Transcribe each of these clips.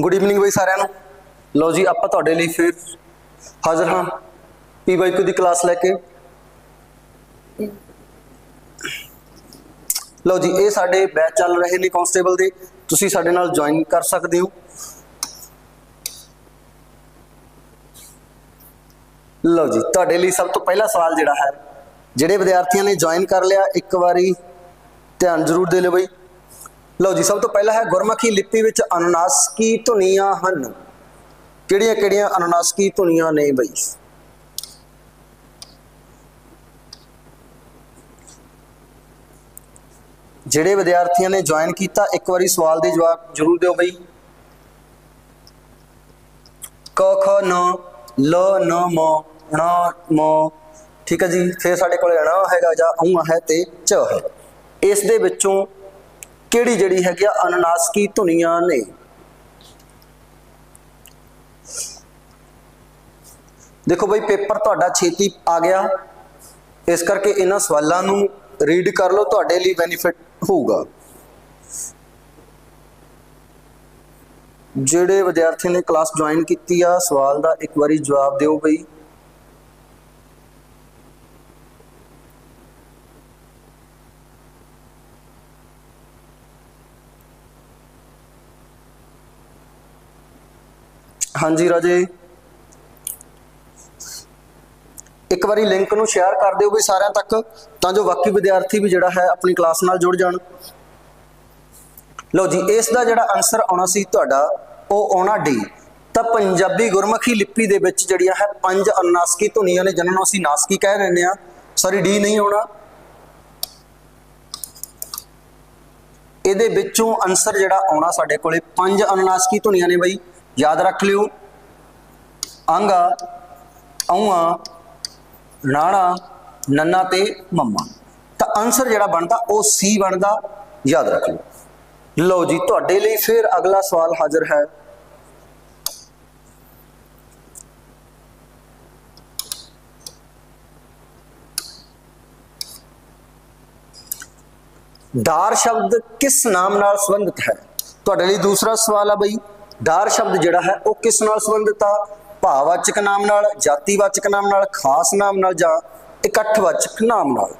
Good evening ਬਈ ਸਾਰਿਆਂ ਨੂੰ। ਲਓ ਜੀ, ਆਪਾਂ ਤੁਹਾਡੇ ਲਈ ਫਿਰ ਹਾਜ਼ਰ ਹਾਂ। ਪੀ ਬਾਈ ਦੀ ਕਲਾਸ ਲੈ ਕੇ? ਲਓ ਜੀ, ਇਹ ਸਾਡੇ ਬੈਚ ਚੱਲ ਰਹੇ ਨੇ ਕਾਂਸਟੇਬਲ ਦੇ। ਤੁਸੀਂ ਸਾਡੇ ਨਾਲ ਜੁਆਇਨ ਕਰ ਸਕਦੇ ਹੋ। ਲਓ ਜੀ, ਤੁਹਾਡੇ ਲਈ ਸਭ ਤੋਂ ਪਹਿਲਾ ਸਵਾਲ ਜਿਹੜਾ ਹੈ, ਜਿਹੜੇ ਵਿਦਿਆਰਥੀਆਂ ਨੇ ਜੁਆਇਨ ਕਰ ਲਿਆ, ਇੱਕ ਵਾਰੀ ਧਿਆਨ ਜ਼ਰੂਰ ਦੇ ਲਓ ਬਈ। ਲਓ ਜੀ, ਸਭ ਤੋਂ ਪਹਿਲਾ ਹੈ ਗੁਰਮੁਖੀ ਲਿਪੀ ਵਿੱਚ ਅਨੁਨਾਸਕੀ ਧੁਨੀਆਂ ਹਨ? ਕਿਹੜੀਆਂ ਕਿਹੜੀਆਂ ਅਨੁਨਾਸਕੀ ਧੁਨੀਆਂ ਨੇ ਬਈ? ਜਿਹੜੇ ਵਿਦਿਆਰਥੀਆਂ ਨੇ ਜੁਆਇਨ ਕੀਤਾ, ਇੱਕ ਵਾਰੀ ਸਵਾਲ ਦੇ ਜਵਾਬ ਜ਼ਰੂਰ ਦਿਓ ਬਈ। ਕ, ਖ, ਨ, ਲ, ਨ, ਮ, ਣ, ਮ। ਠੀਕ ਹੈ ਜੀ, ਫਿਰ ਸਾਡੇ ਕੋਲ ਣ ਹੈਗਾ ਜਾਂ ਉ ਹੈ ਤੇ ਚ ਹੈ। ਇਸ ਦੇ ਵਿੱਚੋਂ ਕਿਹੜੀ ਜਿਹੜੀ ਹੈਗੀ ਆ ਅਨਨਾਸਕੀ ਧੁਨੀਆਂ ਨੇ? ਦੇਖੋ ਬਈ, ਪੇਪਰ ਤੁਹਾਡਾ ਛੇਤੀ ਆ ਗਿਆ। ਇਸ ਕਰਕੇ ਇਹਨਾਂ ਸਵਾਲਾਂ ਨੂੰ ਰੀਡ ਕਰ ਲਓ, ਤੁਹਾਡੇ ਲਈ ਬੈਨੀਫਿਟ ਹੋਊਗਾ। ਜਿਹੜੇ ਵਿਦਿਆਰਥੀ ਨੇ ਕਲਾਸ ਜੁਆਇਨ ਕੀਤੀ ਆ, ਸਵਾਲ ਦਾ ਇੱਕ ਵਾਰੀ ਜਵਾਬ ਦਿਓ ਬਈ। ਹਾਂਜੀ ਰਾਜੇ। ਇੱਕ ਵਾਰੀ ਲਿੰਕ ਨੂੰ ਸ਼ੇਅਰ ਕਰ ਦਿਓ ਵੀ ਸਾਰਿਆਂ ਤੱਕ, ਤਾਂ ਜੋ ਬਾਕੀ ਵਿਦਿਆਰਥੀ ਵੀ ਜਿਹੜਾ ਹੈ ਆਪਣੀ ਕਲਾਸ ਨਾਲ ਜੁੜ ਜਾਣ। ਲਓ ਜੀ, ਇਸ ਦਾ ਜਿਹੜਾ ਆਨਸਰ ਆਉਣਾ ਸੀ ਤੁਹਾਡਾ, ਉਹ ਆਉਣਾ ਡੀ ਤਾਂ ਪੰਜਾਬੀ ਗੁਰਮੁਖੀ ਲਿਪੀ ਦੇ ਵਿੱਚ ਜਿਹੜੀਆਂ ਹੈ ਪੰਜ ਅਨਨਾਸਕੀ ਧੁਨੀਆਂ ਨੇ, ਜਿਨ੍ਹਾਂ ਨੂੰ ਅਸੀਂ ਨਾਸਕੀ ਕਹਿ ਰਹੇ ਆ ਸੌਰੀ ਡੀ ਨਹੀਂ ਆਉਣਾ। ਇਹਦੇ ਵਿੱਚੋਂ ਆਨਸਰ ਜਿਹੜਾ ਆਉਣਾ ਸਾਡੇ ਕੋਲੇ, ਪੰਜ ਅਨਨਾਸਕੀ ਧੁਨੀਆਂ ਨੇ ਬਈ। ਯਾਦ ਰੱਖ ਲਿਓ। ਆਂਗਾ ਔਆ ਨਾਣਾ, ਨੰਨਾ ਤੇ ਮੰਮਾ। ਤਾਂ ਆਨਸਰ ਜਿਹੜਾ ਬਣਦਾ, ਉਹ ਸੀ ਬਣਦਾ, ਯਾਦ ਰੱਖ ਲਓ। ਲਓ ਜੀ, ਤੁਹਾਡੇ ਲਈ ਫਿਰ ਅਗਲਾ ਸਵਾਲ ਹਾਜ਼ਰ ਹੈ। ਡਾਰ ਸ਼ਬਦ ਕਿਸ ਨਾਮ ਨਾਲ ਸੰਬੰਧਿਤ ਹੈ? ਤੁਹਾਡੇ ਲਈ ਦੂਸਰਾ ਸਵਾਲ ਆ ਬਈ। ਡਾਰ ਸ਼ਬਦ ਜਿਹੜਾ ਹੈ, ਉਹ ਕਿਸ ਨਾਲ ਸੰਬੰਧਿਤ ਆ? ਭਾਵਵਾਚਕ ਨਾਮ ਨਾਲ, ਜਾਤੀਵਾਚਕ ਨਾਮ ਨਾਲ, ਖਾਸ ਨਾਮ ਨਾਲ ਜਾਂ ਇਕੱਠਵਾਚਕ ਨਾਮ ਨਾਲ।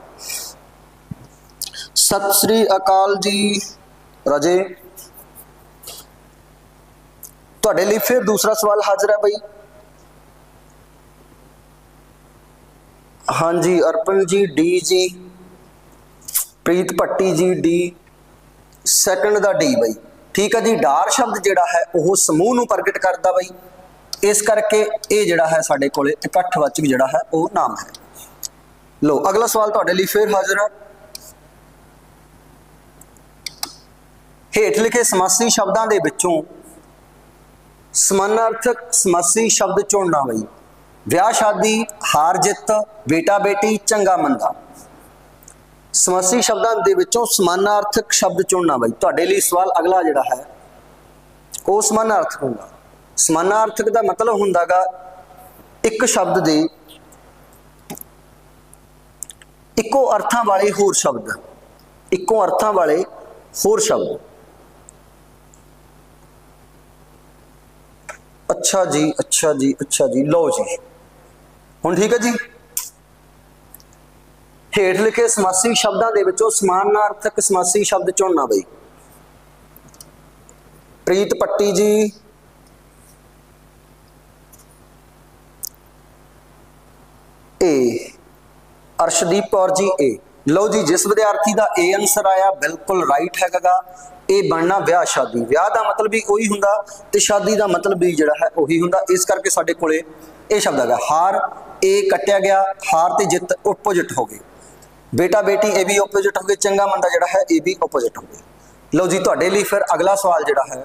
ਸਤਿ ਸ੍ਰੀ ਅਕਾਲ ਜੀ ਰਾਜੇ। ਤੁਹਾਡੇ ਲਈ ਫਿਰ ਦੂਸਰਾ ਸਵਾਲ ਹਾਜ਼ਰ ਹੈ ਬਈ। ਹਾਂਜੀ, ਅਰਪਨ ਜੀ, ਡੀ ਜੀ, ਪ੍ਰੀਤ ਭੱਟੀ ਜੀ, ਡੀ ਸੈਕੰਡ ਦਾ ਡੀ ਬਈ। ਠੀਕ ਹੈ ਜੀ, ਡਾਰ ਸ਼ਬਦ ਜਿਹੜਾ ਹੈ, ਉਹ ਸਮੂਹ ਨੂੰ ਪ੍ਰਗਟ ਕਰਦਾ ਬਈ। ਇਸ ਕਰਕੇ ਇਹ ਜਿਹੜਾ ਹੈ ਸਾਡੇ ਕੋਲੇ ਇਕੱਠਵਾਚਕ ਜਿਹੜਾ ਹੈ ਉਹ ਨਾਮ ਹੈ। ਲੋ ਅਗਲਾ ਸਵਾਲ ਤੁਹਾਡੇ ਲਈ ਫਿਰ ਹਾਜ਼ਰ ਹੈ। ਹੇਠ ਲਿਖੇ ਸਮਾਸੀ ਸ਼ਬਦਾਂ ਦੇ ਵਿੱਚੋਂ ਸਮਾਨਾਰਥਕ ਸਮਾਸੀ ਸ਼ਬਦ ਚੁਣਨਾ ਬਈ। ਵਿਆਹ, ਸ਼ਾਦੀ, ਹਾਰ, ਜਿੱਤ, ਬੇਟਾ, ਬੇਟੀ, ਚੰਗਾ, ਮੰਦਾ। ਸਮਾਸੀ ਸ਼ਬਦਾਂ ਦੇ ਵਿੱਚੋਂ ਸਮਾਨਾਰਥਕ ਸ਼ਬਦ ਚੁਣਨਾ ਬਈ। ਤੁਹਾਡੇ ਲਈ ਸਵਾਲ ਅਗਲਾ ਜਿਹੜਾ ਹੈ, ਉਹ ਸਮਾਨਾਰਥਕ ਹੁੰਦਾ ਸਮਾਨਾਰਥਕ ਦਾ ਮਤਲਬ ਹੁੰਦਾਗਾ ਇੱਕ ਸ਼ਬਦ ਦੇ ਇੱਕੋ ਅਰਥਾਂ ਵਾਲੇ ਹੋਰ ਸ਼ਬਦ, ਇੱਕੋ ਅਰਥਾਂ ਵਾਲੇ ਹੋਰ ਸ਼ਬਦ। ਅੱਛਾ ਜੀ ਅੱਛਾ ਜੀ ਅੱਛਾ ਜੀ, ਲਓ ਜੀ। ਹੁਣ ਠੀਕ ਹੈ ਜੀ? ਹੇਠ ਲਿਖੇ ਸਮਾਸੀ ਸ਼ਬਦਾਂ ਦੇ ਵਿੱਚੋਂ ਸਮਾਨਾਰਥਕ ਸਮਾਸੀ ਸ਼ਬਦ ਚੁਣਨਾ ਬਈ। ਪ੍ਰੀਤ ਪੱਟੀ ਜੀ ਏ ਅਰਸ਼ਦੀਪ ਕੌਰ ਜੀ ਏ ਲਓ ਜੀ, ਜਿਸ ਵਿਦਿਆਰਥੀ ਦਾ ਏ ਆਨਸਰ ਆਇਆ, ਬਿਲਕੁਲ ਰਾਈਟ ਹੈਗਾ ਇਹ ਬਣਨਾ ਵਿਆਹ, ਸ਼ਾਦੀ। ਵਿਆਹ ਦਾ ਮਤਲਬ ਵੀ ਉਹੀ ਹੁੰਦਾ ਤੇ ਸ਼ਾਦੀ ਦਾ ਮਤਲਬ ਵੀ ਜਿਹੜਾ ਹੈ ਉਹੀ ਹੁੰਦਾ। ਇਸ ਕਰਕੇ ਸਾਡੇ ਕੋਲੇ ਇਹ ਸ਼ਬਦ ਹੈਗਾ, ਹਾਰ। ਏ ਕੱਟਿਆ ਗਿਆ, ਹਾਰ ਤੇ ਜਿੱਤ ਆਪੋਜੀਟ ਹੋ ਗਏ ਬੇਟਾ, ਬੇਟੀ ਇਹ ਵੀ ਆਪੋਜੀਟ ਹੋ ਗਏ, ਚੰਗਾ ਮੰਦਾ ਜਿਹੜਾ ਹੈ ਇਹ ਵੀ ਆਪੋਜੀਟ ਹੋ ਗਏ ਲਓ ਜੀ, ਤੁਹਾਡੇ ਲਈ ਫਿਰ ਅਗਲਾ ਸਵਾਲ ਜਿਹੜਾ ਹੈ।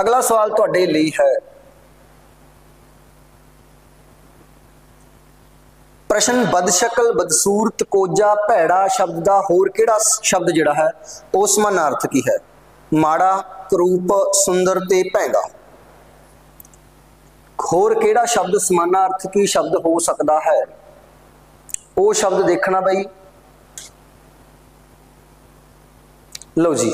ਅਗਲਾ ਸਵਾਲ ਤੁਹਾਡੇ ਲਈ ਹੈ। ਪ੍ਰਸ਼ਨ ਬਦਸ਼ਕਲ ਬਦਸੂਰਤ ਕੋਜਾ ਭੈੜਾ ਸ਼ਬਦ ਦਾ ਹੋਰ ਕਿਹੜਾ ਸ਼ਬਦ ਜਿਹੜਾ ਹੈ, ਉਹ ਸਮਾਨਾਰਥ ਕੀ ਹੈ? ਮਾੜਾ ਕਰੂਪ ਸੁੰਦਰ ਤੇ ਭੈੜਾ। ਹੋਰ ਕਿਹੜਾ ਸ਼ਬਦ ਸਮਾਨਾਰਥਕੀ ਸ਼ਬਦ ਹੋ ਸਕਦਾ ਹੈ? ਉਹ ਸ਼ਬਦ ਦੇਖਣਾ ਬਈ। ਲਓ ਜੀ।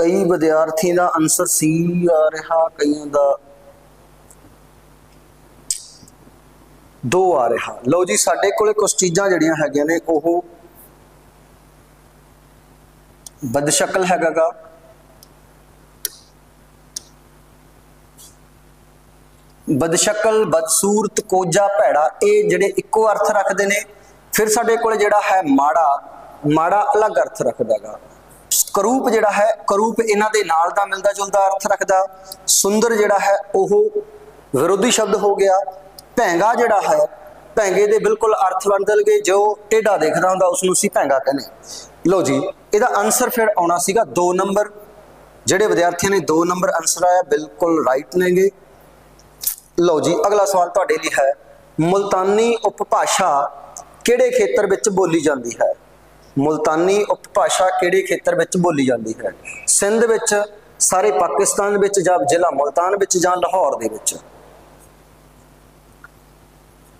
ਕਈ ਵਿਦਿਆਰਥੀਆਂ ਦਾ ਆਨਸਰ ਸੀ ਆ ਰਿਹਾ, ਕਈਆਂ ਦਾ ਦੋ ਆ ਰਿਹਾ। ਲਓ ਜੀ, ਸਾਡੇ ਕੋਲੇ ਕੁਝ ਚੀਜ਼ਾਂ ਜਿਹੜੀਆਂ ਹੈਗੀਆਂ ਨੇ, ਉਹ ਬਦਸ਼ਕਲ ਹੈਗਾਗਾ। ਬਦਸ਼ਕਲ, ਬਦਸੂਰਤ ਕੋਜਾ ਭੈੜਾ, ਇਹ ਜਿਹੜੇ ਇੱਕੋ ਅਰਥ ਰੱਖਦੇ ਨੇ। ਫਿਰ ਸਾਡੇ ਕੋਲ ਜਿਹੜਾ ਹੈ ਮਾੜਾ ਮਾੜਾ ਅਲੱਗ ਅਰਥ ਰੱਖਦਾਗਾ। ਕਰੂਪ ਜਿਹੜਾ ਹੈ, ਕਰੂਪ ਇਹਨਾਂ ਦੇ ਨਾਲ ਦਾ ਮਿਲਦਾ ਜੁਲਦਾ ਅਰਥ ਰੱਖਦਾ। ਸੁੰਦਰ ਜਿਹੜਾ ਹੈ, ਉਹ ਵਿਰੋਧੀ ਸ਼ਬਦ ਹੋ ਗਿਆ। ਭੈਂਗਾ ਜਿਹੜਾ ਹੈ, ਭੈਂਗੇ ਦੇ ਬਿਲਕੁਲ ਅਰਥ ਬਦਲ ਗਏ। ਜੋ ਟੇਢਾ ਦੇਖਦਾ ਹੁੰਦਾ ਉਸ ਨੂੰ ਅਸੀਂ ਭੈਂਗਾ ਕਹਿੰਦੇ ਲਓ ਜੀ, ਇਹਦਾ ਆਨਸਰ ਫਿਰ ਆਉਣਾ ਸੀਗਾ 2 ਨੰਬਰ ਜਿਹੜੇ ਵਿਦਿਆਰਥੀਆਂ ਨੇ 2 ਨੰਬਰ ਆਨਸਰ ਆਇਆ, ਬਿਲਕੁਲ ਰਾਈਟ ਨੇਗੇ। ਲਓ ਜੀ, ਅਗਲਾ ਸਵਾਲ ਤੁਹਾਡੇ ਲਈ ਹੈ, ਮੁਲਤਾਨੀ ਉਪਭਾਸ਼ਾ ਕਿਹੜੇ ਖੇਤਰ ਵਿੱਚ ਬੋਲੀ ਜਾਂਦੀ ਹੈ? ਮੁਲਤਾਨੀ ਉਪਭਾਸ਼ਾ ਕਿਹੜੇ ਖੇਤਰ ਵਿੱਚ ਬੋਲੀ ਜਾਂਦੀ ਹੈ? ਸਿੰਧ ਵਿੱਚ, ਸਾਰੇ ਪਾਕਿਸਤਾਨ ਵਿੱਚ ਜਾਂ ਜ਼ਿਲ੍ਹਾ ਮੁਲਤਾਨ ਵਿੱਚ ਜਾਂ ਲਾਹੌਰ ਦੇ ਵਿੱਚ?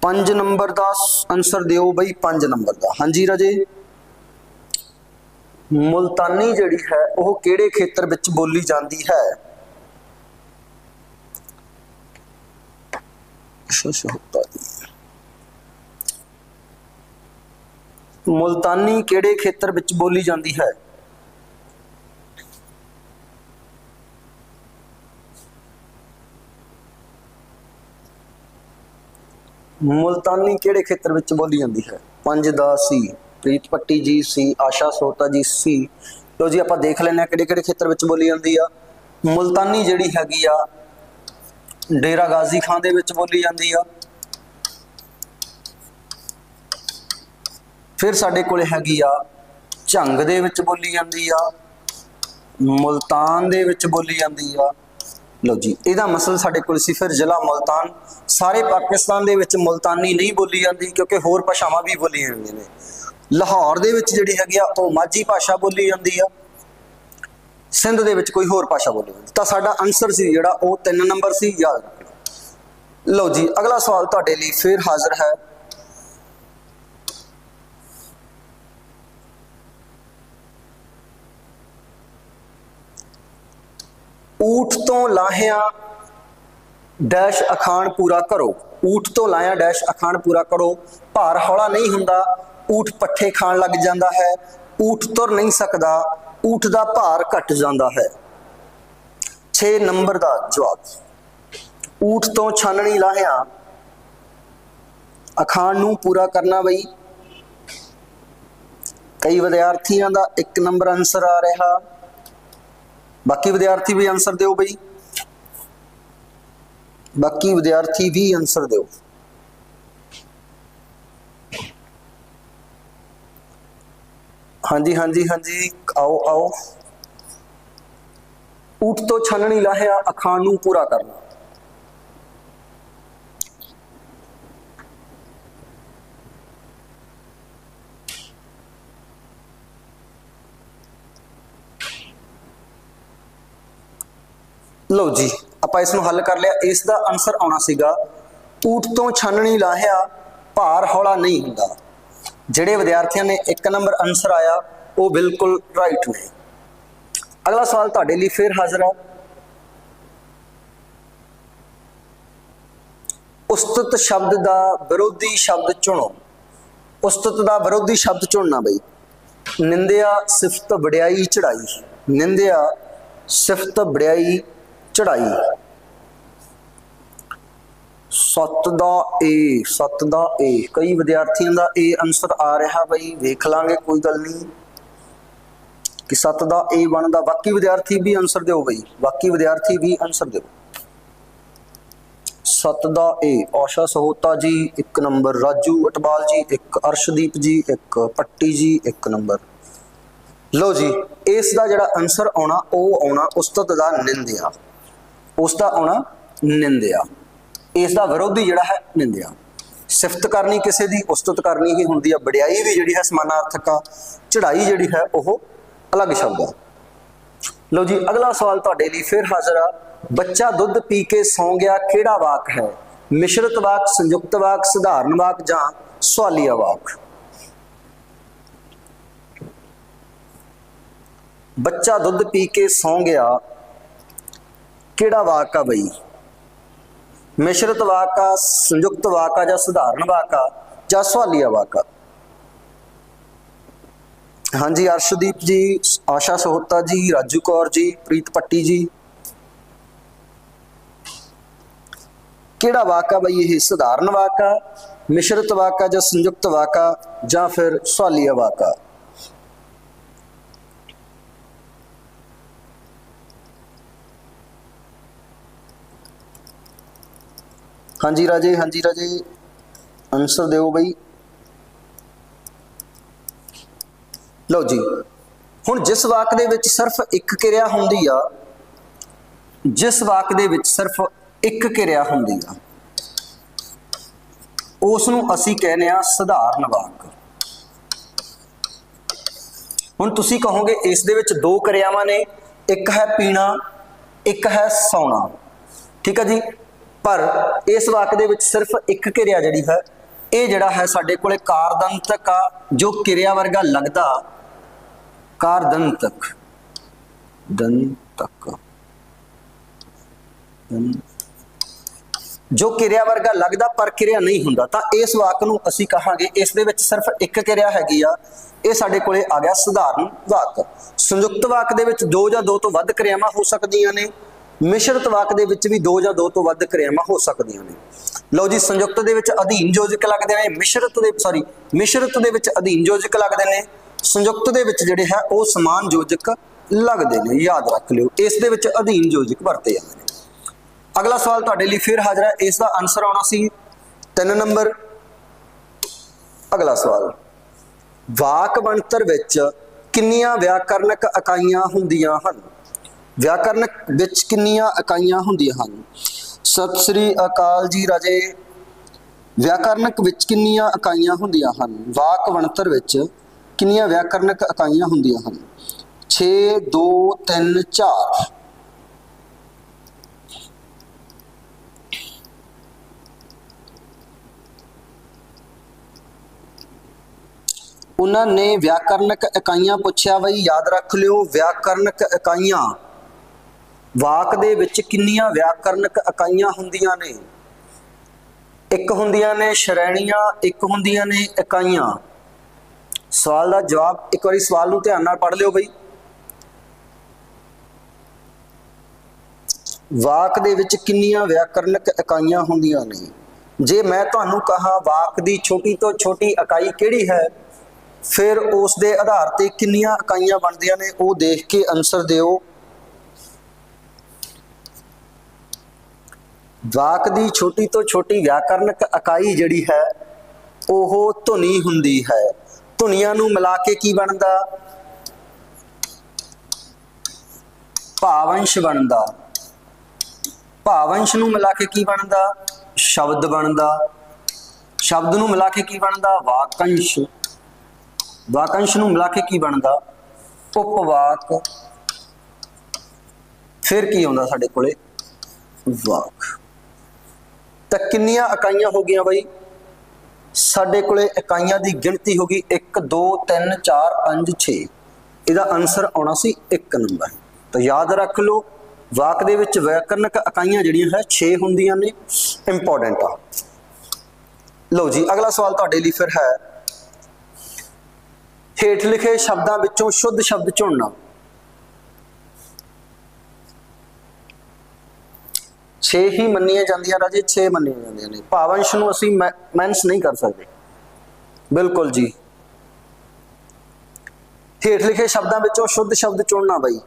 5 ਨੰਬਰ ਦਾ ਆਨਸਰ ਦਿਓ ਬਈ 5 ਨੰਬਰ ਦਾ। ਹਾਂਜੀ ਰਾਜੇ? ਮੁਲਤਾਨੀ ਜਿਹੜੀ ਹੈ, ਉਹ ਕਿਹੜੇ ਖੇਤਰ ਵਿੱਚ ਬੋਲੀ ਜਾਂਦੀ ਹੈ? ਸ਼ਸ਼ ਮੁਲਤਾਨੀ ਕਿਹੜੇ ਖੇਤਰ ਵਿੱਚ ਬੋਲੀ ਜਾਂਦੀ ਹੈ? ਮੁਲਤਾਨੀ ਕਿਹੜੇ ਖੇਤਰ ਵਿੱਚ ਬੋਲੀ ਜਾਂਦੀ ਹੈ? ਪੰਜ ਦਾ ਸੀ, ਪ੍ਰੀਤ ਪੱਟੀ ਜੀ ਸੀ, ਆਸ਼ਾ ਸੋਤਾ ਜੀ ਸੀ। ਲੋ ਜੀ, ਆਪਾਂ ਦੇਖ ਲੈਂਦੇ ਹਾਂ ਕਿਹੜੇ ਕਿਹੜੇ ਖੇਤਰ ਵਿੱਚ ਬੋਲੀ ਜਾਂਦੀ ਆ। ਮੁਲਤਾਨੀ ਜਿਹੜੀ ਹੈਗੀ ਆ, ਡੇਰਾ ਗਾਜ਼ੀ ਖਾਨ ਦੇ ਵਿੱਚ ਬੋਲੀ ਜਾਂਦੀ ਆ। ਫਿਰ ਸਾਡੇ ਕੋਲੇ ਹੈਗੀ ਆ, ਝੰਗ ਦੇ ਵਿੱਚ ਬੋਲੀ ਜਾਂਦੀ ਆ, ਮੁਲਤਾਨ ਦੇ ਵਿੱਚ ਬੋਲੀ ਜਾਂਦੀ ਆ। ਲਓ ਜੀ, ਇਹਦਾ ਮਸਲ ਸਾਡੇ ਕੋਲ ਸੀ ਫਿਰ ਜ਼ਿਲ੍ਹਾ ਮੁਲਤਾਨ। ਸਾਰੇ ਪਾਕਿਸਤਾਨ ਦੇ ਵਿੱਚ ਮੁਲਤਾਨੀ ਨਹੀਂ ਬੋਲੀ ਜਾਂਦੀ ਕਿਉਂਕਿ ਹੋਰ ਭਾਸ਼ਾਵਾਂ ਵੀ ਬੋਲੀਆਂ ਜਾਂਦੀਆਂ ਨੇ। ਲਾਹੌਰ ਦੇ ਵਿੱਚ ਜਿਹੜੀ ਹੈਗੀ ਆ, ਉਹ ਮਾਝੀ ਭਾਸ਼ਾ ਬੋਲੀ ਜਾਂਦੀ ਆ। ਸਿੰਧ ਦੇ ਵਿੱਚ ਕੋਈ ਹੋਰ ਭਾਸ਼ਾ ਬੋਲੀ ਜਾਂਦੀ। ਤਾਂ ਸਾਡਾ ਆਨਸਰ ਸੀ ਜਿਹੜਾ, ਉਹ 3 ਨੰਬਰ ਸੀ, ਯਾਦ ਰੱਖਣਾ। ਲਓ ਜੀ, ਅਗਲਾ ਸਵਾਲ ਤੁਹਾਡੇ ਲਈ ਫਿਰ ਹਾਜ਼ਰ ਹੈ। ਊਠ ਤੋਂ ਲਾਹਿਆ ਡੈਸ਼ ਅਖਾਣ ਪੂਰਾ ਕਰੋ। ਊਠ ਤੋਂ ਲਾਇਆ ਡੈਸ਼ ਅਖਾਣ ਪੂਰਾ ਕਰੋ। ਭਾਰ ਹੌਲਾ ਨਹੀਂ ਹੁੰਦਾ। ਊਠ ਪੱਠੇ ਖਾਣ ਲੱਗ ਜਾਂਦਾ ਹੈ। ਊਠ ਤੁਰ ਨਹੀਂ ਸਕਦਾ। ਊਠ ਦਾ ਭਾਰ ਘਟ ਜਾਂਦਾ ਹੈ। 6 ਨੰਬਰ ਦਾ ਜਵਾਬ। ਊਠ ਤੋਂ ਛਾਨਣੀ ਲਾਹਿਆ। ਅਖਾਣ ਨੂੰ ਪੂਰਾ ਕਰਨਾ ਬਈ। ਕਈ ਵਿਦਿਆਰਥੀਆਂ ਦਾ 1 ਨੰਬਰ ਆਨਸਰ ਆ ਰਿਹਾ। ਬਾਕੀ ਵਿਦਿਆਰਥੀ ਵੀ ਆਨਸਰ ਦਿਓ ਬਈ। ਬਾਕੀ ਵਿਦਿਆਰਥੀ ਵੀ ਆਨਸਰ ਦਿਓ। ਹਾਂਜੀ ਹਾਂਜੀ ਹਾਂਜੀ, ਆਓ ਆਓ। ਊਠ ਤੋਂ ਛਾਨਣੀ ਲਾਹਿਆ, ਅਖਾਣ ਨੂੰ ਪੂਰਾ ਕਰਨਾ। ਲਓ ਜੀ, ਆਪਾਂ ਇਸ ਨੂੰ ਹੱਲ ਕਰ ਲਿਆ। ਇਸ ਦਾ ਆਨਸਰ ਆਉਣਾ ਸੀਗਾ, ਊਠ ਤੋਂ ਛਾਨਣੀ ਲਾਹਿਆ, ਭਾਰ ਹੌਲਾ ਨਹੀਂ ਹੁੰਦਾ। ਜਿਹੜੇ ਵਿਦਿਆਰਥੀਆਂ ਨੇ 1 ਨੰਬਰ ਆਨਸਰ ਆਇਆ, ਉਹ ਬਿਲਕੁਲ ਰਾਈਟ ਨੇ। ਅਗਲਾ ਸਵਾਲ ਤੁਹਾਡੇ ਲਈ ਫਿਰ ਹਾਜ਼ਰ ਹੈ ਉਸਤਤ ਸ਼ਬਦ ਦਾ ਵਿਰੋਧੀ ਸ਼ਬਦ ਚੁਣੋ। ਉਸਤਤ ਦਾ ਵਿਰੋਧੀ ਸ਼ਬਦ ਚੁਣਨਾ ਬਈ। ਨਿੰਦਿਆ ਸਿਫਤ ਵਡਿਆਈ ਚੜਾਈ ਨਿੰਦਿਆ ਸਿਫਤ ਵਡਿਆਈ ਚੜਾਈ ਸੱਤ ਦਾ ਏ ਸੱਤ ਦਾ ਏ ਕਈ ਵਿਦਿਆਰਥੀਆਂ ਦਾ ਏ ਆਨਸਰ ਆ ਰਿਹਾ ਬਈ, ਵੇਖ ਲਾਂਗੇ, ਕੋਈ ਗੱਲ ਨਹੀਂ। ਕਿ ਸੱਤ ਦਾ ਏ ਬਣਦਾ, ਬਾਕੀ ਵਿਦਿਆਰਥੀ ਵੀ ਆਨਸਰ ਦਿਓ ਬਈ। ਬਾਕੀ ਵਿਦਿਆਰਥੀ ਵੀ ਆਨਸਰ ਦਿਓ। ਸੱਤ ਦਾ ਏ ਔਸ਼ਾ ਸਹੋਤਾ ਜੀ 1 ਨੰਬਰ। ਰਾਜੂ ਅਟਵਾਲ ਜੀ 1 ਅਰਸ਼ਦੀਪ ਜੀ 1 ਪੱਟੀ ਜੀ 1 ਨੰਬਰ। ਲਓ ਜੀ, ਇਸ ਦਾ ਜਿਹੜਾ ਆਨਸਰ ਆਉਣਾ, ਉਹ ਆਉਣਾ ਉਸਤਤ ਦਾ ਨਿੰਦਿਆ। ਉਸ ਦਾ ਆਉਣਾ ਨਿੰਦਿਆ। ਇਸ ਦਾ ਵਿਰੋਧੀ ਜਿਹੜਾ ਹੈ ਨਿੰਦਿਆ। ਸਿਫਤ ਕਰਨੀ ਕਿਸੇ ਦੀ, ਉਸਤਤ ਕਰਨੀ ਹੀ ਹੁੰਦੀ ਆ। ਵਡਿਆਈ ਵੀ ਜਿਹੜੀ ਹੈ ਸਮਾਨਾਰਥਕ ਆ। ਚੜਾਈ ਜਿਹੜੀ ਹੈ ਉਹ ਅਲੱਗ ਸ਼ਬਦ ਆ। ਲਓ ਜੀ, ਅਗਲਾ ਸਵਾਲ ਤੁਹਾਡੇ ਲਈ ਫਿਰ ਹਾਜ਼ਰ ਆ। ਬੱਚਾ ਦੁੱਧ ਪੀ ਕੇ ਸੌਂ ਗਿਆ ਕਿਹੜਾ ਵਾਕ ਹੈ? ਮਿਸ਼ਰਤ ਵਾਕ, ਸੰਯੁਕਤ ਵਾਕ, ਸਧਾਰਨ ਵਾਕ ਜਾਂ ਸਵਾਲੀਆ ਵਾਕ? ਬੱਚਾ ਦੁੱਧ ਪੀ ਕੇ ਸੌਂ ਗਿਆ। ਕਿਹੜਾ ਵਾਕ ਆ ਬਈ? ਮਿਸ਼ਰਤ ਵਾਕ ਆ, ਸੰਯੁਕਤ ਵਾਕ ਆ ਜਾਂ ਸਧਾਰਨ ਵਾਕ ਆ ਜਾਂ ਸਵਾਲੀਆ ਵਾਕਾ ਹਾਂਜੀ, ਅਰਸ਼ਦੀਪ ਜੀ, ਆਸ਼ਾ ਸੋਹਤਾ ਜੀ, ਰਾਜੂ ਕੌਰ ਜੀ, ਪ੍ਰੀਤ ਪੱਟੀ ਜੀ। ਕਿਹੜਾ ਵਾਕ ਆ ਬਈ ਇਹ? ਸਧਾਰਨ ਵਾਕ ਆ, ਮਿਸ਼ਰਤ ਵਾਕ ਆ ਜਾਂ ਸੰਯੁਕਤ ਵਾਕਾ ਜਾਂ ਫਿਰ ਸਵਾਲੀਆ ਵਾਕਾ ਹਾਂਜੀ ਰਾਜੇ ਹਾਂਜੀ ਰਾਜੇ। ਆਨਸਰ ਦਿਓ ਬਈ। ਲਓ ਜੀ, ਹੁਣ ਜਿਸ ਵਾਕ ਦੇ ਵਿੱਚ ਸਿਰਫ ਇੱਕ ਕਿਰਿਆ ਹੁੰਦੀ ਆ, ਜਿਸ ਵਾਕ ਦੇ ਵਿੱਚ ਸਿਰਫ ਇੱਕ ਕਿਰਿਆ ਹੁੰਦੀ ਆ ਉਸ ਨੂੰ ਅਸੀਂ ਕਹਿੰਦੇ ਆ ਸਧਾਰਨ ਵਾਕ। ਹੁਣ ਤੁਸੀਂ ਕਹੋਗੇ ਇਸ ਦੇ ਵਿੱਚ ਦੋ ਕਿਰਿਆਵਾਂ ਨੇ, ਇੱਕ ਹੈ ਪੀਣਾ, ਇੱਕ ਹੈ ਸੌਣਾ। ਠੀਕ ਹੈ ਜੀ? ਪਰ ਇਸ ਵਾਕ ਦੇ ਵਿੱਚ ਸਿਰਫ ਇੱਕ ਕਿਰਿਆ ਜਿਹੜੀ ਹੈ, ਇਹ ਜਿਹੜਾ ਹੈ ਸਾਡੇ ਕੋਲੇ ਕਾਰਦੰਤਕ ਆ, ਜੋ ਕਿਰਿਆ ਵਰਗਾ ਲੱਗਦਾ, ਕਾਰਦੰਤਕ। ਦੰਤਕ। ਜੋ ਕਿਰਿਆ ਵਰਗਾ ਲੱਗਦਾ ਪਰ ਕਿਰਿਆ ਨਹੀਂ ਹੁੰਦਾ, ਤਾਂ ਇਸ ਵਾਕ ਨੂੰ ਅਸੀਂ ਕਹਾਂਗੇ, ਇਸ ਦੇ ਵਿੱਚ ਸਿਰਫ ਇੱਕ ਕਿਰਿਆ ਹੈਗੀ ਆ, ਇਹ ਸਾਡੇ ਕੋਲੇ ਆ ਗਿਆ ਸਧਾਰਨ ਵਾਕ। ਸੰਯੁਕਤ ਵਾਕ ਦੇ ਵਿੱਚ ਦੋ ਜਾਂ ਦੋ ਤੋਂ ਵੱਧ ਕਿਰਿਆਵਾਂ ਹੋ ਸਕਦੀਆਂ ਨੇ। ਮਿਸ਼ਰਤ ਵਾਕ ਦੇ ਵਿੱਚ ਵੀ ਦੋ ਜਾਂ ਦੋ ਤੋਂ ਵੱਧ ਕਿਰਿਆਵਾਂ ਹੋ ਸਕਦੀਆਂ ਨੇ। ਲਓ ਜੀ, ਸੰਯੁਕਤ ਦੇ ਵਿੱਚ ਅਧੀਨ ਯੋਜਕ ਲੱਗਦੇ ਨੇ, ਮਿਸ਼ਰਤ ਦੇ ਸੌਰੀ ਮਿਸ਼ਰਤ ਦੇ ਵਿੱਚ ਅਧੀਨ ਯੋਜਕ ਲੱਗਦੇ ਨੇ, ਸੰਯੁਕਤ ਦੇ ਵਿੱਚ ਜਿਹੜੇ ਹੈ, ਉਹ ਸਮਾਨ ਯੋਜਕ ਲੱਗਦੇ ਨੇ। ਯਾਦ ਰੱਖ ਲਿਓ, ਇਸ ਦੇ ਵਿੱਚ ਅਧੀਨ ਯੋਜਕ ਵਰਤੇ ਜਾਂਦੇ ਨੇ। ਅਗਲਾ ਸਵਾਲ ਤੁਹਾਡੇ ਲਈ ਫਿਰ ਹਾਜ਼ਰ ਹੈ। ਇਸ ਦਾ ਆਨਸਰ ਆਉਣਾ ਸੀ 3 ਨੰਬਰ। ਅਗਲਾ ਸਵਾਲ, ਵਾਕ ਬਣਤਰ ਵਿੱਚ ਕਿੰਨੀਆਂ ਵਿਆਕਰਨਕ ਇਕਾਈਆਂ ਹੁੰਦੀਆਂ ਹਨ? ਵਿਆਕਰਨਕ ਵਿੱਚ ਕਿੰਨੀਆਂ ਇਕਾਈਆਂ ਹੁੰਦੀਆਂ ਹਨ? ਸਤਿ ਸ੍ਰੀ ਅਕਾਲ ਜੀ ਰਾਜੇ। ਵਿਆਕਰਨਕ ਵਿੱਚ ਕਿੰਨੀਆਂ ਇਕਾਈਆਂ ਹੁੰਦੀਆਂ ਹਨ? ਵਾਕ ਬਣਤਰ ਵਿੱਚ ਕਿੰਨੀਆਂ ਵਿਆਕਰਨਕ ਇਕਾਈਆਂ ਹੁੰਦੀਆਂ ਹਨ? 6 2 3 4 ਉਹਨਾਂ ਨੇ ਵਿਆਕਰਨਕ ਇਕਾਈਆਂ ਪੁੱਛਿਆ, ਬਈ ਯਾਦ ਰੱਖ ਲਿਓ, ਵਿਆਕਰਨਕ ਇਕਾਈਆਂ। ਵਾਕ ਦੇ ਵਿੱਚ ਕਿੰਨੀਆਂ ਵਿਆਕਰਨਕ ਇਕਾਈਆਂ ਹੁੰਦੀਆਂ ਨੇ? ਇੱਕ ਹੁੰਦੀਆਂ ਨੇ ਸ਼੍ਰੇਣੀਆਂ, ਇੱਕ ਹੁੰਦੀਆਂ ਨੇ ਇਕਾਈਆਂ। ਸਵਾਲ ਦਾ ਜਵਾਬ ਇੱਕ ਵਾਰੀ ਸਵਾਲ ਨੂੰ ਧਿਆਨ ਨਾਲ ਪੜ੍ਹ ਲਿਓ ਬਈ। ਵਾਕ ਦੇ ਵਿੱਚ ਕਿੰਨੀਆਂ ਵਿਆਕਰਨਕ ਇਕਾਈਆਂ ਹੁੰਦੀਆਂ ਨੇ? ਜੇ ਮੈਂ ਤੁਹਾਨੂੰ ਕਹਾ ਵਾਕ ਦੀ ਛੋਟੀ ਤੋਂ ਛੋਟੀ ਇਕਾਈ ਕਿਹੜੀ ਹੈ, ਫਿਰ ਉਸ ਦੇ ਆਧਾਰ ਤੇ ਕਿੰਨੀਆਂ ਇਕਾਈਆਂ ਬਣਦੀਆਂ ਨੇ, ਉਹ ਦੇਖ ਕੇ ਆਨਸਰ ਦਿਓ। ਵਾਕ ਦੀ ਛੋਟੀ ਤੋਂ ਛੋਟੀ ਵਿਆਕਰਨਕ ਇਕਾਈ ਜਿਹੜੀ ਹੈ, ਉਹ ਧੁਨੀ ਹੁੰਦੀ ਹੈ। ਧੁਨੀਆਂ ਨੂੰ ਮਿਲਾ ਕੇ ਕੀ ਬਣਦਾ? ਭਾਵੰਸ਼ ਬਣਦਾ। ਭਾਵੰਸ਼ ਨੂੰ ਮਿਲਾ ਕੇ ਕੀ ਬਣਦਾ? ਸ਼ਬਦ ਬਣਦਾ। ਸ਼ਬਦ ਨੂੰ ਮਿਲਾ ਕੇ ਕੀ ਬਣਦਾ? ਵਾਕੰਸ਼। ਵਾਕੰਸ਼ ਨੂੰ ਮਿਲਾ ਕੇ ਕੀ ਬਣਦਾ? ਉਪਵਾਕ। ਫਿਰ ਕੀ ਆਉਂਦਾ ਸਾਡੇ ਕੋਲੇ? ਵਾਕ। ਤਾਂ ਕਿੰਨੀਆਂ ਇਕਾਈਆਂ ਹੋ ਗਈਆਂ ਬਾਈ? ਸਾਡੇ ਕੋਲੇ ਇਕਾਈਆਂ ਦੀ ਗਿਣਤੀ ਹੋ ਗਈ 1 2 3 4 5 6 ਇਹਦਾ ਆਨਸਰ ਆਉਣਾ ਸੀ 1 ਨੰਬਰ ਤਾਂ ਯਾਦ ਰੱਖ ਲਓ, ਵਾਕ ਦੇ ਵਿੱਚ ਵਿਆਕਰਨਕ ਇਕਾਈਆਂ ਜਿਹੜੀਆਂ ਹੈ 6 ਹੁੰਦੀਆਂ ਨੇ ਇੰਪੋਰਟੈਂਟ ਆ। ਲਓ ਜੀ, ਅਗਲਾ ਸਵਾਲ ਤੁਹਾਡੇ ਲਈ ਫਿਰ ਹੈ। ਹੇਠ ਲਿਖੇ ਸ਼ਬਦਾਂ ਵਿੱਚੋਂ ਸ਼ੁੱਧ ਸ਼ਬਦ ਚੁਣਨਾ। 6 ਹੀ ਮੰਨੀਆਂ ਜਾਂਦੀਆਂ ਰਾਜੇ 6 ਮੰਨੀਆਂ ਜਾਂਦੀਆਂ ਨੇ। ਭਾਵੰਸ਼ ਨੂੰ ਅਸੀਂ ਮੈਂਸ ਨਹੀਂ ਕਰ ਸਕਦੇ। ਬਿਲਕੁਲ ਜੀ। ਹੇਠ ਲਿਖੇ ਸ਼ਬਦਾਂ ਵਿੱਚੋਂ ਸ਼ੁੱਧ ਸ਼ਬਦ ਚੁਣਨਾ ਬਈ।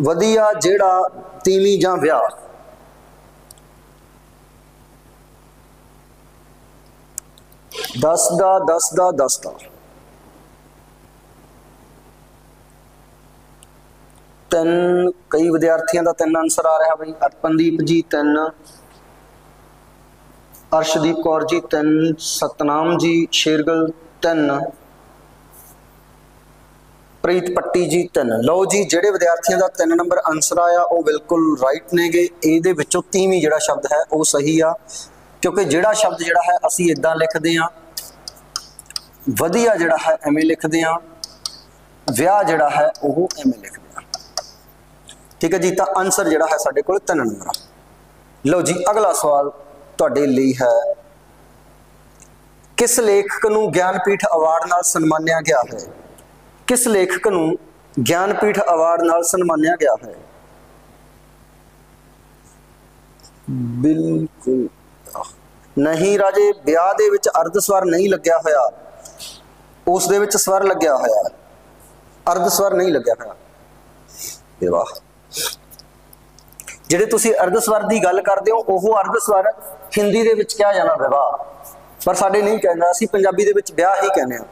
ਵਧੀਆ ਜਿਹੜਾ ਤੀਵੀਂ ਜਾਂ ਵਿਆਹ। ਦਸ ਦਾ ਦਸ ਦਾ ਦਸ ਦਾ ਤਿੰਨ, ਕਈ ਵਿਦਿਆਰਥੀਆਂ ਦਾ ਤਿੰਨ ਆਨਸਰ ਆ ਰਿਹਾ ਬਈ। ਅਰਪਨਦੀਪ ਜੀ ਤਿੰਨ, ਅਰਸ਼ਦੀਪ ਕੌਰ ਜੀ ਤਿੰਨ, ਸਤਨਾਮ ਜੀ ਸ਼ੇਰਗਲ ਤਿੰਨ, ਪ੍ਰੀਤ ਪੱਟੀ ਜੀ ਤਿੰਨ। ਲਓ ਜੀ, ਜਿਹੜੇ ਵਿਦਿਆਰਥੀਆਂ ਦਾ ਤਿੰਨ ਨੰਬਰ ਆਨਸਰ ਆਇਆ, ਉਹ ਬਿਲਕੁਲ ਰਾਈਟ ਨੇਗੇ। ਇਹਦੇ ਵਿੱਚੋਂ ਤੀਵੀਂ ਜਿਹੜਾ ਸ਼ਬਦ ਹੈ, ਉਹ ਸਹੀ ਆ। ਕਿਉਂਕਿ ਜਿਹੜਾ ਸ਼ਬਦ ਜਿਹੜਾ ਹੈ, ਅਸੀਂ ਇਦਾਂ ਲਿਖਦੇ ਆ ਵਧੀਆ ਜਿਹੜਾ ਹੈ, ਐਵੇਂ ਲਿਖਦੇ ਆ ਵਿਆਹ ਜਿਹੜਾ ਹੈ, ਉਹ ਐਵੇਂ ਲਿਖਦੇ ਠੀਕ ਹੈ ਜੀ? ਤਾਂ ਆਨਸਰ ਜਿਹੜਾ ਹੈ ਸਾਡੇ ਕੋਲ 3 ਨੰਬਰ ਆ। ਲਓ ਜੀ, ਅਗਲਾ ਸਵਾਲ ਤੁਹਾਡੇ ਲਈ ਹੈ। ਕਿਸ ਲੇਖਕ ਨੂੰ ਗਿਆਨਪੀਠ ਅਵਾਰਡ ਨਾਲ ਸਨਮਾਨਿਆ ਗਿਆ ਹੈ? ਕਿਸ ਲੇਖਕ ਨੂੰ ਗਿਆਨਪੀਠ ਅਵਾਰਡ ਨਾਲ ਸਨਮਾਨਿਆ ਗਿਆ ਹੈ? ਬਿਲਕੁਲ। ਨਹੀਂ ਰਾਜੇ, ਵਿਆਹ ਦੇ ਵਿੱਚ ਅਰਧ ਸਵਰ ਨਹੀਂ ਲੱਗਿਆ ਹੋਇਆ। ਉਸ ਦੇ ਵਿੱਚ ਸਵਰ ਲੱਗਿਆ ਹੋਇਆ। ਹੈ ਅਰਧ ਸਵਰ ਨਹੀਂ ਲੱਗਿਆ ਹੋਇਆ। ਵਿਵਾਹ ਜਿਹੜੇ ਤੁਸੀਂ ਅਰਧਸਵਰ ਦੀ ਗੱਲ ਕਰਦੇ ਹੋ, ਉਹ ਅਰਧਸਵਰ ਹਿੰਦੀ ਦੇ ਵਿੱਚ ਕਿਹਾ ਜਾਣਾ ਵਿਵਾਹ। ਪਰ ਸਾਡੇ ਨਹੀਂ ਕਹਿੰਦਾ, ਅਸੀਂ ਪੰਜਾਬੀ ਦੇ ਵਿੱਚ ਵਿਆਹ ਹੀ ਕਹਿੰਦੇ ਹਾਂ।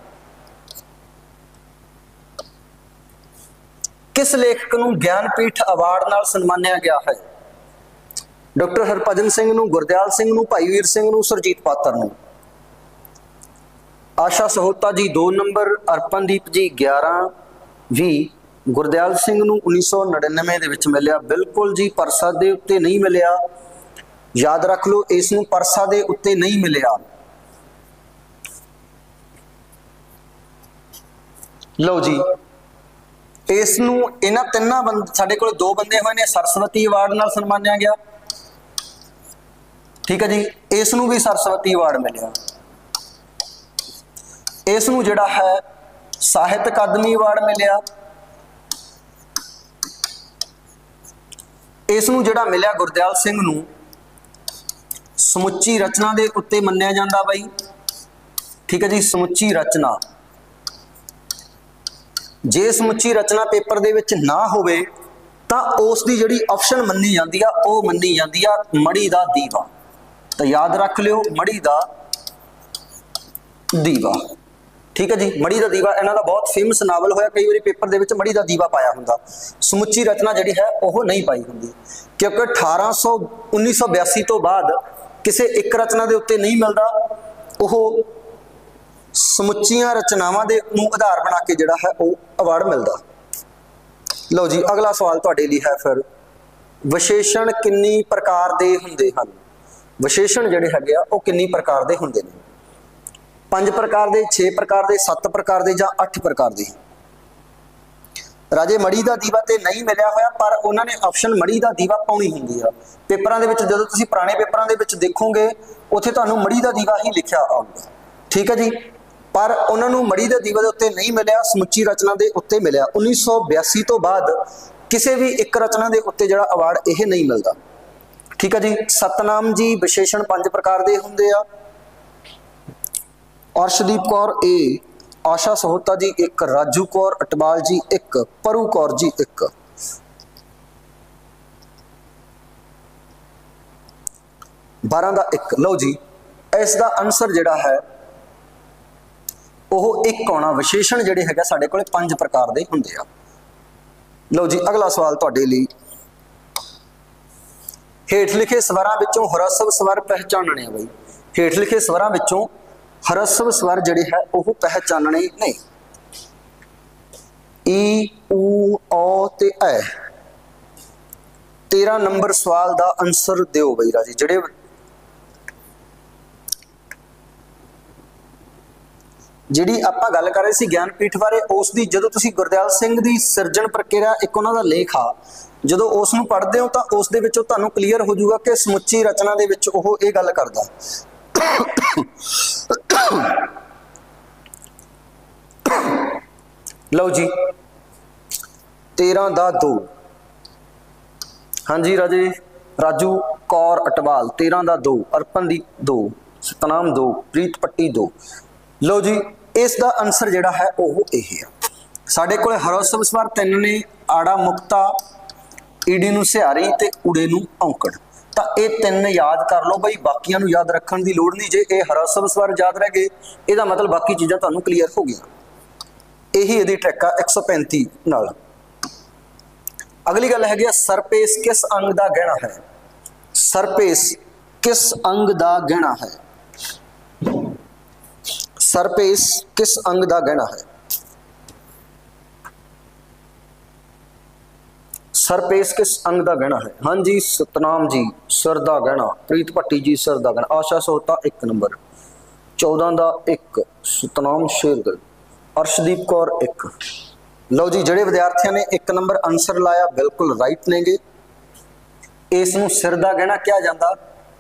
ਕਿਸ ਲੇਖਕ ਨੂੰ ਗਿਆਨਪੀਠ ਅਵਾਰਡ ਨਾਲ ਸਨਮਾਨਿਆ ਗਿਆ ਹੈ? ਡਾਕਟਰ ਹਰਭਜਨ ਸਿੰਘ ਨੂੰ, ਗੁਰਦਿਆਲ ਸਿੰਘ ਨੂੰ, ਭਾਈ ਵੀਰ ਸਿੰਘ ਨੂੰ, ਸਰਜੀਤ ਪਾਤਰ ਨੂੰ। ਆਸ਼ਾ ਸਹੋਤਾ ਜੀ 2 ਨੰਬਰ, ਅਰਪਨਦੀਪ ਜੀ 11 ਵੀ ਗੁਰਦਿਆਲ ਸਿੰਘ ਨੂੰ 1999 ਦੇ ਵਿੱਚ ਮਿਲਿਆ। ਬਿਲਕੁਲ ਜੀ ਪਰਸਾ ਦੇ ਉੱਤੇ ਨਹੀਂ ਮਿਲਿਆ। ਯਾਦ ਰੱਖ ਲਓ, ਇਸ ਨੂੰ ਪਰਸਾ ਦੇ ਉੱਤੇ ਨਹੀਂ ਮਿਲਿਆ। ਲਓ ਜੀ, ਇਸ ਨੂੰ ਇਹਨਾਂ ਤਿੰਨਾਂ ਬੰਦ ਸਾਡੇ ਕੋਲ ਦੋ ਬੰਦੇ ਹੋਏ ਨੇ, ਸਰਸਵਤੀ ਅਵਾਰਡ ਨਾਲ ਸਨਮਾਨਿਆ ਗਿਆ। ਠੀਕ ਹੈ ਜੀ, ਇਸ ਨੂੰ ਵੀ ਸਰਸਵਤੀ ਅਵਾਰਡ ਮਿਲਿਆ। ਇਸ ਨੂੰ ਜਿਹੜਾ ਹੈ, ਸਾਹਿਤ ਅਕਾਦਮੀ ਅਵਾਰਡ ਮਿਲਿਆ। ਇਸ ਨੂੰ ਜਿਹੜਾ ਮਿਲਿਆ ਗੁਰਦਿਆਲ ਸਿੰਘ ਨੂੰ, ਸਮੁੱਚੀ ਰਚਨਾ ਦੇ ਉੱਤੇ ਮੰਨਿਆ ਜਾਂਦਾ ਬਾਈ। ਠੀਕ ਹੈ ਜੀ, ਸਮੁੱਚੀ ਰਚਨਾ। ਜੇ ਸਮੁੱਚੀ ਰਚਨਾ ਪੇਪਰ ਦੇ ਵਿੱਚ ਨਾ ਹੋਵੇ, ਤਾਂ ਉਸ ਦੀ ਜਿਹੜੀ ਆਪਸ਼ਨ ਮੰਨੀ ਜਾਂਦੀ ਆ, ਉਹ ਮੰਨੀ ਜਾਂਦੀ ਆ, ਮੜੀ ਦਾ ਦੀਵਾ। ਤਾਂ ਯਾਦ ਰੱਖ ਲਿਓ, ਮੜੀ ਦਾ ਦੀਵਾ। ਠੀਕ ਹੈ ਜੀ ਮੜੀ ਦਾ ਦੀਵਾ, ਇਹਨਾਂ ਦਾ ਬਹੁਤ ਫੇਮਸ ਨਾਵਲ ਹੋਇਆ, ਕਈ ਵਾਰੀ ਪੇਪਰ ਦੇ ਵਿੱਚ ਮੜੀ ਦਾ ਦੀਵਾ ਪਾਇਆ ਹੁੰਦਾ। ਸਮੁੱਚੀ ਰਚਨਾ ਜਿਹੜੀ ਹੈ, ਉਹ ਨਹੀਂ ਪਾਈ ਹੁੰਦੀ। ਕਿਉਂਕਿ 1800 1982 ਤੋਂ ਬਾਅਦ ਕਿਸੇ ਇੱਕ ਰਚਨਾ ਦੇ ਉੱਤੇ ਨਹੀਂ ਮਿਲਦਾ, ਉਹ ਸਮੁੱਚੀਆਂ ਰਚਨਾਵਾਂ ਦੇ ਨੂੰ ਆਧਾਰ ਬਣਾ ਕੇ ਜਿਹੜਾ ਹੈ, ਉਹ ਅਵਾਰਡ ਮਿਲਦਾ। ਲਓ ਜੀ, ਅਗਲਾ ਸਵਾਲ ਤੁਹਾਡੇ ਲਈ ਹੈ ਫਿਰ। ਵਿਸ਼ੇਸ਼ਣ ਕਿੰਨੀ ਪ੍ਰਕਾਰ ਦੇ ਹੁੰਦੇ ਹਨ? ਵਿਸ਼ੇਸ਼ਣ ਜਿਹੜੇ ਹੈਗੇ ਆ, ਉਹ ਕਿੰਨੀ ਪ੍ਰਕਾਰ ਦੇ ਹੁੰਦੇ ਨੇ? ਪੰਜ ਪ੍ਰਕਾਰ ਦੇ 6 ਪ੍ਰਕਾਰ ਦੇ 7 ਪ੍ਰਕਾਰ ਦੇ ਜਾਂ 8 ਪ੍ਰਕਾਰ ਦੇ। ਰਾਜੇ ਮੜੀ ਦਾ ਦੀਵਾ ਤੇ ਨਹੀਂ ਮਿਲਿਆ ਹੋਇਆ, ਪਰ ਉਹਨਾਂ ਨੇ ਆਪਸ਼ਨ ਮੜੀ ਦਾ ਦੀਵਾ ਪਾਉਣੀ ਹੁੰਦੀ ਆ। ਪੇਪਰਾਂ ਦੇ ਵਿੱਚ ਜਦੋਂ ਤੁਸੀਂ ਪੁਰਾਣੇ ਪੇਪਰਾਂ ਦੇ ਵਿੱਚ ਦੇਖੋਗੇ, ਉੱਥੇ ਤੁਹਾਨੂੰ ਮੜੀ ਦਾ ਦੀਵਾ ਹੀ ਲਿਖਿਆ ਆਊਗਾ। ਠੀਕ ਹੈ ਜੀ? ਪਰ ਉਹਨਾਂ ਨੂੰ ਮੜੀ ਦੇ ਦੀਵਾ ਦੇ ਉੱਤੇ ਨਹੀਂ ਮਿਲਿਆ, ਸਮੁੱਚੀ ਰਚਨਾ ਦੇ ਉੱਤੇ ਮਿਲਿਆ। 1982 ਤੋਂ ਬਾਅਦ ਕਿਸੇ ਵੀ ਇੱਕ ਰਚਨਾ ਦੇ ਉੱਤੇ ਜਿਹੜਾ ਅਵਾਰਡ ਇਹ ਨਹੀਂ ਮਿਲਦਾ। ਠੀਕ ਹੈ ਜੀ? ਸਤਨਾਮ ਜੀ ਵਿਸ਼ੇਸ਼ਣ ਪੰਜ ਪ੍ਰਕਾਰ ਦੇ ਹੁੰਦੇ ਆ। ਅਰਸ਼ਦੀਪ ਕੌਰ ਏ ਆਸ਼ਾ ਸਹੋਤਾ ਜੀ ਇੱਕ, ਰਾਜੂ ਕੌਰ ਅਟਵਾਲ ਜੀ ਇੱਕ, ਪਰੂ ਕੌਰ ਜੀ ਇੱਕ। ਬਾਰਾਂ ਦਾ ਇੱਕ। ਲਓ ਜੀ, ਇਸ ਦਾ ਆਨਸਰ ਜਿਹੜਾ ਹੈ, ਉਹ ਇੱਕ ਆਉਣਾ, ਵਿਸ਼ੇਸ਼ਣ ਜਿਹੜੇ ਹੈਗਾ ਸਾਡੇ ਕੋਲੇ ਪੰਜ ਪ੍ਰਕਾਰ ਦੇ ਹੁੰਦੇ ਆ। ਲਓ ਜੀ, ਅਗਲਾ ਸਵਾਲ ਤੁਹਾਡੇ ਲਈ। ਹੇਠ ਲਿਖੇ ਸਵਰਾਂ ਵਿੱਚੋਂ ਹਰਸਵ ਸਵਰ ਪਹਿਚਾਨਣੇ ਆ ਬਈ। ਹੇਠ ਲਿਖੇ ਸਵਰਾਂ ਵਿੱਚੋਂ ਹਰਸਵ ਸਵਰ ਜਿਹੜੇ ਹੈ, ਉਹ ਪਹਿਚਾਨਣੇ ਨੇ। ਈ, ਊ ਔ ਤੇ ਐ। 13 ਨੰਬਰ ਸਵਾਲ ਦਾ ਆਨਸਰ ਦਿਓ ਬਈ ਰਾਜੀ, ਜਿਹੜੇ ਜਿਹੜੀ ਆਪਾਂ ਗੱਲ ਕਰ ਰਹੇ ਸੀ ਗਿਆਨਪੀਠ ਬਾਰੇ, ਉਸ ਦੀ ਜਦੋਂ ਤੁਸੀਂ ਗੁਰਦਿਆਲ ਸਿੰਘ ਦੀ ਸਿਰਜਣ ਪ੍ਰਕਿਰਿਆ, ਇੱਕ ਉਹਨਾਂ ਦਾ ਲੇਖ ਆ, ਜਦੋਂ ਉਸ ਨੂੰ ਪੜ੍ਹਦੇ ਹੋ ਤਾਂ ਉਸ ਦੇ ਵਿੱਚੋਂ ਤੁਹਾਨੂੰ ਕਲੀਅਰ ਹੋ ਜਾਊਗਾ ਕਿ ਸਮੁੱਚੀ ਰਚਨਾ ਦੇ ਵਿੱਚ ਉਹ ਇਹ ਗੱਲ ਕਰਦਾ। ਲਓ ਜੀ 13 ਦਾ 2 ਹਾਂਜੀ ਰਾਜੇ, ਰਾਜੂ ਕੌਰ ਅਟਵਾਲ 13 ਦਾ 2 ਅਰਪਨਦੀਪ 2 ਸਤਨਾਮ 2 ਪ੍ਰੀਤ ਪੱਟੀ 2 ਲਓ ਜੀ, ਇਸ ਦਾ ਆਨਸਰ ਜਿਹੜਾ ਹੈ ਉਹ ਇਹ ਹੈ। ਸਾਡੇ ਕੋਲ ਹਰੋਸਵ ਸਵਰ ਤਿੰਨ ਨੇ, ਆੜਾ ਮੁਕਤਾ, ਈਡੀ ਨੂੰ ਸਿਹਾਰੀ ਤੇ ਉੜੇ ਨੂੰ ਔਂਕੜ। ਤਾਂ ਇਹ ਤਿੰਨ ਯਾਦ ਕਰ ਲਓ ਬਈ, ਬਾਕੀਆਂ ਨੂੰ ਯਾਦ ਰੱਖਣ ਦੀ ਲੋੜ ਨਹੀਂ। ਜੇ ਇਹ ਹਰੋਸਵ ਸਵਰ ਯਾਦ ਰਹਿ ਗਏ, ਇਹਦਾ ਮਤਲਬ ਬਾਕੀ ਚੀਜ਼ਾਂ ਤੁਹਾਨੂੰ ਕਲੀਅਰ ਹੋ ਗਈਆਂ। ਇਹੀ ਇਹਦੀ ਟ੍ਰਿਕ ਆ 135 ਨਾਲ। ਅਗਲੀ ਗੱਲ ਹੈਗੀ ਆ, ਸਰਪੇਸ ਕਿਸ ਅੰਗ ਦਾ ਗਹਿਣਾ ਹੈ? ਸਰਪੇਸ ਕਿਸ ਅੰਗ ਦਾ ਗਹਿਣਾ ਹੈ? ਸਰਪੇਸ ਕਿਸ ਅੰਗ ਦਾ ਗਹਿਣਾ ਹੈ? ਸਰਪੇਸ ਕਿਸ ਅੰਗ ਦਾ ਗਹਿਣਾ ਹੈ? ਹਾਂਜੀ, ਸਤਨਾਮ ਜੀ, ਸਿਰ ਦਾ ਗਹਿਣਾ। ਪ੍ਰੀਤ ਭੱਟੀ ਜੀ, ਸਿਰ ਦਾ ਗਹਿਣਾ। ਆਸ਼ਾ ਸੋਤਾ 1 ਨੰਬਰ। 14 ਦਾ 1 ਸਤਨਾਮ ਸ਼ੇਰਗਿੱਲ। ਅਰਸ਼ਦੀਪ ਕੌਰ 1 ਲਓ ਜੀ, ਜਿਹੜੇ ਵਿਦਿਆਰਥੀਆਂ ਨੇ 1 ਨੰਬਰ ਆਨਸਰ ਲਾਇਆ, ਬਿਲਕੁਲ ਰਾਈਟ ਨੇਗੇ। ਇਸ ਨੂੰ ਸਿਰ ਦਾ ਗਹਿਣਾ ਕਿਹਾ ਜਾਂਦਾ।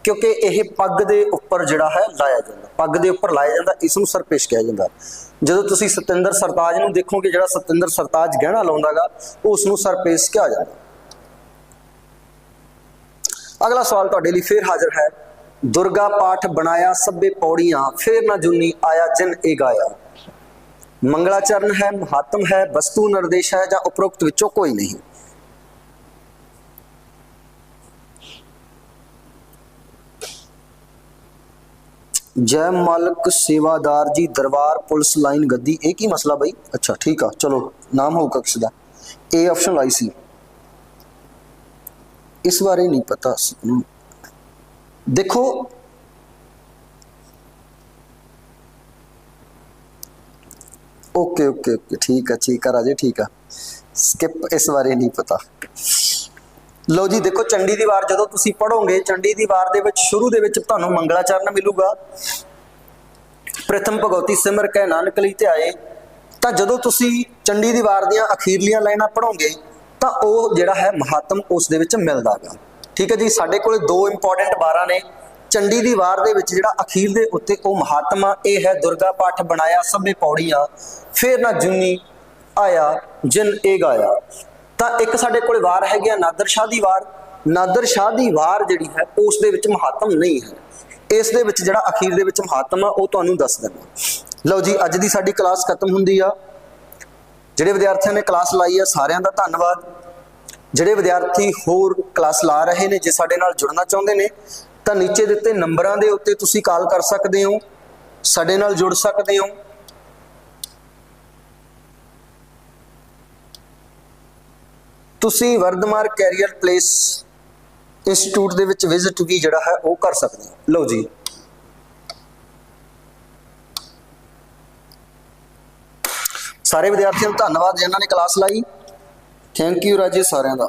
ਕਿਉਂਕਿ ਇਹ ਪੱਗ ਦੇ ਉੱਪਰ ਜਿਹੜਾ ਹੈ ਲਾਇਆ ਜਾਂਦਾ। ਪੱਗ ਦੇ ਉੱਪਰ ਲਾਇਆ ਜਾਂਦਾ ਇਸ ਨੂੰ ਸਰਪੇਸ਼ ਕਿਹਾ ਜਾਂਦਾ। ਜਦੋਂ ਤੁਸੀਂ ਸਤਿੰਦਰ ਸਰਤਾਜ ਨੂੰ ਦੇਖੋਗੇ, ਜਿਹੜਾ ਸਤਿੰਦਰ ਸਰਤਾਜ ਗਹਿਣਾ ਲਾਉਂਦਾਗਾ ਉਸ ਨੂੰ ਸਰਪੇਸ਼ ਕਿਹਾ ਜਾਂਦਾ। ਅਗਲਾ ਸਵਾਲ ਤੁਹਾਡੇ ਲਈ ਫੇਰ ਹਾਜ਼ਰ ਹੈ। ਦੁਰਗਾ ਪਾਠ ਬਣਾਇਆ, ਸਭੇ ਪੌੜੀਆਂ, ਫੇਰ ਨਾ ਜੁਨੀ ਆਇਆ ਜਿਨ ਇਹ ਗਾਇਆ। ਮੰਗਲਾਚਰਨ ਹੈ, ਮਹਾਤਮ ਹੈ, ਵਸਤੂ ਨਿਰਦੇਸ਼ ਹੈ ਜਾਂ ਉਪਰੋਕਤ ਵਿੱਚੋਂ ਕੋਈ ਨਹੀਂ। ਜੈ ਮਾਲਕ ਸੇਵਾਦਾਰ ਜੀ ਦਰਬਾਰ ਪੁਲਿਸ ਲਾਈਨ ਗੱਦੀ ਇਹ ਕੀ ਮਸਲਾ ਬਈ ਅੱਛਾ ਠੀਕ ਆ ਚਲੋ ਨਾਮ ਹੋਊ ਕਕਸ਼ ਦਾ ਇਹ ਆਪਸ਼ਨ ਆਈ ਸੀ ਇਸ ਬਾਰੇ ਨਹੀਂ ਪਤਾ ਸਾਨੂੰ ਦੇਖੋ ਓਕੇ ਓਕੇ ਓਕੇ ਠੀਕ ਆ ਠੀਕ ਆ ਰਾਜੇ ਠੀਕ ਆ ਸਕਿਪ ਇਸ ਬਾਰੇ ਨਹੀਂ ਪਤਾ ਲਓ ਜੀ, ਦੇਖੋ ਚੰਡੀ ਦੀ ਵਾਰ ਜਦੋਂ ਤੁਸੀਂ ਪੜੋਗੇ ਚੰਡੀ ਦੀ ਵਾਰ ਦੇ ਵਿੱਚ ਸ਼ੁਰੂ ਦੇ ਵਿੱਚ ਤੁਹਾਨੂੰ ਮੰਗਲਾਚਰਨ ਮਿਲੂਗਾ। ਪ੍ਰਥਮ ਭਗਵਤੀ ਸਿਮਰ ਕਹਿ, ਨਾਨਕ ਲਈ ਤੇ ਆਏ। ਤਾਂ ਜਦੋਂ ਤੁਸੀਂ ਚੰਡੀ ਦੀ ਵਾਰ ਦੀਆਂ ਅਖੀਰਲੀਆਂ ਲਾਈਨਾਂ ਪੜੋਗੇ ਤਾਂ ਉਹ ਜਿਹੜਾ ਹੈ ਮਹਾਤਮ, ਉਸ ਦੇ ਵਿੱਚ ਮਿਲਦਾਗਾ। ਠੀਕ ਹੈ ਜੀ, ਸਾਡੇ ਕੋਲੇ ਦੋ ਇੰਪੋਰਟੈਂਟ ਵਾਰਾਂ ਨੇ। ਚੰਡੀ ਦੀ ਵਾਰ ਦੇ ਵਿੱਚ ਜਿਹੜਾ ਅਖੀਰ ਦੇ ਉੱਤੇ ਉਹ ਮਹਾਤਮਾ, ਇਹ ਹੈ ਦੁਰਗਾ ਪਾਠ ਬਣਾਇਆ, ਸਭੇ ਪੌੜੀਆਂ, ਫੇਰ ਨਾ ਜੁਨੀ ਆਇਆ, ਜਿਨ ਇਹ ਗਾਇਆ। ਤਾਂ ਇੱਕ ਸਾਡੇ ਕੋਲ ਵਾਰ ਹੈਗੀ ਆ, ਨਾਦਰ ਸ਼ਾਹ ਦੀ ਵਾਰ। ਨਾਦਰ ਸ਼ਾਹ ਦੀ ਵਾਰ ਜਿਹੜੀ ਹੈ, ਉਸ ਦੇ ਵਿੱਚ ਮਹਾਤਮ ਨਹੀਂ ਹੈ। ਇਸ ਦੇ ਵਿੱਚ ਜਿਹੜਾ ਅਖੀਰ ਦੇ ਵਿੱਚ ਮਹਾਤਮ ਆ, ਉਹ ਤੁਹਾਨੂੰ ਦੱਸ ਦਿੰਦਾ। ਲਓ ਜੀ, ਅੱਜ ਦੀ ਸਾਡੀ ਕਲਾਸ ਖਤਮ ਹੁੰਦੀ ਆ। ਜਿਹੜੇ ਵਿਦਿਆਰਥੀਆਂ ਨੇ ਕਲਾਸ ਲਾਈ ਆ, ਸਾਰਿਆਂ ਦਾ ਧੰਨਵਾਦ। ਜਿਹੜੇ ਵਿਦਿਆਰਥੀ ਹੋਰ ਕਲਾਸ ਲਾ ਰਹੇ ਨੇ, ਜੇ ਸਾਡੇ ਨਾਲ ਜੁੜਨਾ ਚਾਹੁੰਦੇ ਨੇ, ਤਾਂ ਨੀਚੇ ਦਿੱਤੇ ਨੰਬਰਾਂ ਦੇ ਉੱਤੇ ਤੁਸੀਂ ਕਾਲ ਕਰ ਸਕਦੇ ਹੋ, ਸਾਡੇ ਨਾਲ ਜੁੜ ਸਕਦੇ ਹੋ। ਤੁਸੀਂ ਵਰਧਮਾਨ ਕੈਰੀਅਰ ਪਲੇਸ ਇੰਸਟੀਚਿਊਟ ਦੇ ਵਿੱਚ ਵਿਜ਼ਿਟ ਵੀ ਜਿਹੜਾ ਹੈ ਉਹ ਕਰ ਸਕਦੇ ਹੋ। ਲਓ ਜੀ। ਸਾਰੇ ਵਿਦਿਆਰਥੀਆਂ ਨੂੰ ਧੰਨਵਾਦ ਜਿਨ੍ਹਾਂ ਨੇ ਕਲਾਸ ਲਾਈ। ਥੈਂਕ ਯੂ ਰਾਜੇ ਸਾਰਿਆਂ ਦਾ।